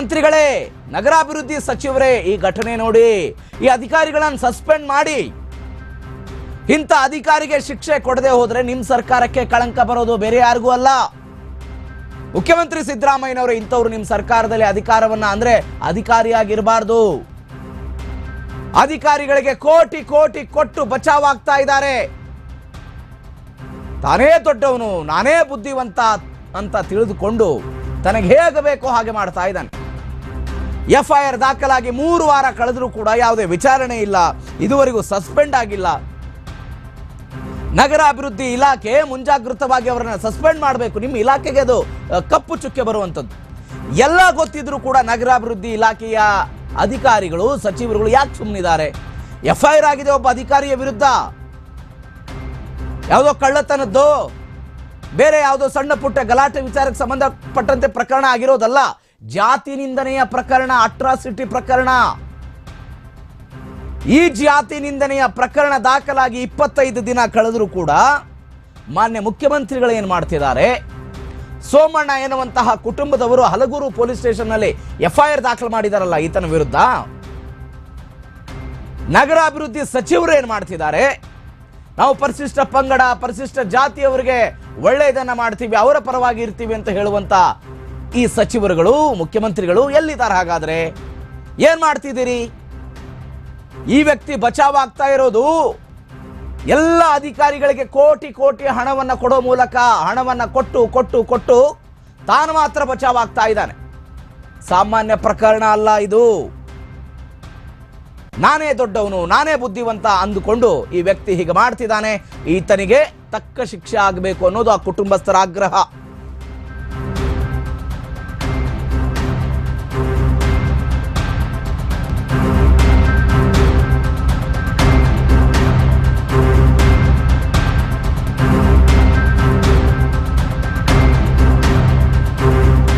ಮಂತ್ರಿಗಳೇ, ನಗರಾಭಿವೃದ್ಧಿ ಸಚಿವರೇ, ಈ ಘಟನೆ ನೋಡಿ, ಈ ಅಧಿಕಾರಿಗಳನ್ನು ಸಸ್ಪೆಂಡ್ ಮಾಡಿ. ಇಂಥ ಅಧಿಕಾರಿಗೆ ಶಿಕ್ಷೆ ಕೊಡದೆ ಹೋದ್ರೆ ನಿಮ್ ಸರ್ಕಾರಕ್ಕೆ ಕಳಂಕ ಬರೋದು ಬೇರೆ ಯಾರಿಗೂ ಅಲ್ಲ. ಮುಖ್ಯಮಂತ್ರಿ ಸಿದ್ದರಾಮಯ್ಯನವರು ಇಂಥವ್ರು ನಿಮ್ ಸರ್ಕಾರದಲ್ಲಿ ಅಧಿಕಾರವನ್ನ ಅಂದ್ರೆ ಅಧಿಕಾರಿಯಾಗಿರಬಾರ್ದು. ಅಧಿಕಾರಿಗಳಿಗೆ ಕೋಟಿ ಕೋಟಿ ಕೊಟ್ಟು ಬಚಾವಾಗ್ತಾ ಇದ್ದಾರೆ. ತಾನೇ ದೊಡ್ಡವನು, ನಾನೇ ಬುದ್ಧಿವಂತ ಅಂತ ತಿಳಿದುಕೊಂಡು ತನಗೆ ಹೇಗಬೇಕೋ ಹಾಗೆ ಮಾಡ್ತಾ ಇದ್ದಾನೆ. ಎಫ್ ಐ ಆರ್ ದಾಖಲಾಗಿ ಮೂರು ವಾರ ಕಳೆದರೂ ಕೂಡ ಯಾವುದೇ ವಿಚಾರಣೆ ಇಲ್ಲ. ಇದುವರೆಗೂ ಸಸ್ಪೆಂಡ್ ಆಗಿಲ್ಲ. ನಗರ ಅಭಿವೃದ್ಧಿ ಇಲಾಖೆ ಮುಂಜಾಗೃತವಾಗಿ ಅವರನ್ನು ಸಸ್ಪೆಂಡ್ ಮಾಡಬೇಕು. ನಿಮ್ಮ ಇಲಾಖೆಗೆ ಅದು ಕಪ್ಪು ಚುಕ್ಕೆ ಬರುವಂಥದ್ದು. ಎಲ್ಲ ಗೊತ್ತಿದ್ರು ಕೂಡ ನಗರಾಭಿವೃದ್ಧಿ ಇಲಾಖೆಯ ಅಧಿಕಾರಿಗಳು, ಸಚಿವರುಗಳು ಯಾಕೆ ಸುಮ್ಮನಿದ್ದಾರೆ ಎಫ್ ಐ ಆರ್ ಆಗಿದೆ ಒಬ್ಬ ಅಧಿಕಾರಿಯ ವಿರುದ್ಧ. ಯಾವುದೋ ಕಳ್ಳತನದ್ದು, ಬೇರೆ ಯಾವುದೋ ಸಣ್ಣ ಪುಟ್ಟ ಗಲಾಟೆ ವಿಚಾರಕ್ಕೆ ಸಂಬಂಧಪಟ್ಟಂತೆ ಪ್ರಕರಣ ಆಗಿರೋದಲ್ಲ. ಜಾತಿ ನಿಂದನೆಯ ಪ್ರಕರಣ, ಅಟ್ರಾಸಿಟಿ ಪ್ರಕರಣ. ಈ ಜಾತಿ ನಿಂದನೆಯ ಪ್ರಕರಣ ದಾಖಲಾಗಿ ಇಪ್ಪತ್ತೈದು ದಿನ ಕಳೆದರೂ ಕೂಡ ಮಾನ್ಯ ಮುಖ್ಯಮಂತ್ರಿಗಳು ಏನು ಮಾಡ್ತಿದ್ದಾರೆ? ಸೋಮಣ್ಣ ಎನ್ನುವಂತಹ ಕುಟುಂಬದವರು ಹಲಗೂರು ಪೊಲೀಸ್ ಸ್ಟೇಷನ್ನಲ್ಲಿ ಎಫ್ಐಆರ್ ದಾಖಲು ಮಾಡಿದಾರಲ್ಲ ಈತನ ವಿರುದ್ಧ? ನಗರಾಭಿವೃದ್ಧಿ ಸಚಿವರು ಏನು ಮಾಡ್ತಿದ್ದಾರೆ? ನಾವು ಪರಿಶಿಷ್ಟ ಪಂಗಡ, ಪರಿಶಿಷ್ಟ ಜಾತಿಯವರಿಗೆ ಒಳ್ಳೆಯದನ್ನು ಮಾಡ್ತೀವಿ, ಅವರ ಪರವಾಗಿ ಇರ್ತೀವಿ ಅಂತ ಹೇಳುವಂತ ಈ ಸಚಿವರುಗಳು, ಮುಖ್ಯಮಂತ್ರಿಗಳು ಎಲ್ಲಿದ್ದಾರೆ ಹಾಗಾದ್ರೆ? ಏನ್ ಮಾಡ್ತಿದ್ದೀರಿ? ಈ ವ್ಯಕ್ತಿ ಬಚಾವಾಗ್ತಾ ಇರೋದು ಎಲ್ಲ ಅಧಿಕಾರಿಗಳಿಗೆ ಕೋಟಿ ಕೋಟಿ ಹಣವನ್ನು ಕೊಡೋ ಮೂಲಕ, ಹಣವನ್ನು ಕೊಟ್ಟು ಕೊಟ್ಟು ಕೊಟ್ಟು ತಾನು ಮಾತ್ರ ಬಚಾವಾಗ್ತಾ ಇದ್ದಾನೆ. ಸಾಮಾನ್ಯ ಪ್ರಕರಣ ಅಲ್ಲ ಇದು. ನಾನೇ ದೊಡ್ಡವನು, ನಾನೇ ಬುದ್ಧಿವಂತ ಅಂದುಕೊಂಡು ಈ ವ್ಯಕ್ತಿ ಹೀಗೆ ಮಾಡ್ತಿದ್ದಾನೆ. ಈತನಿಗೆ ತಕ್ಕ ಶಿಕ್ಷೆ ಆಗಬೇಕು ಅನ್ನೋದು ಆ ಕುಟುಂಬಸ್ಥರ ಆಗ್ರಹ.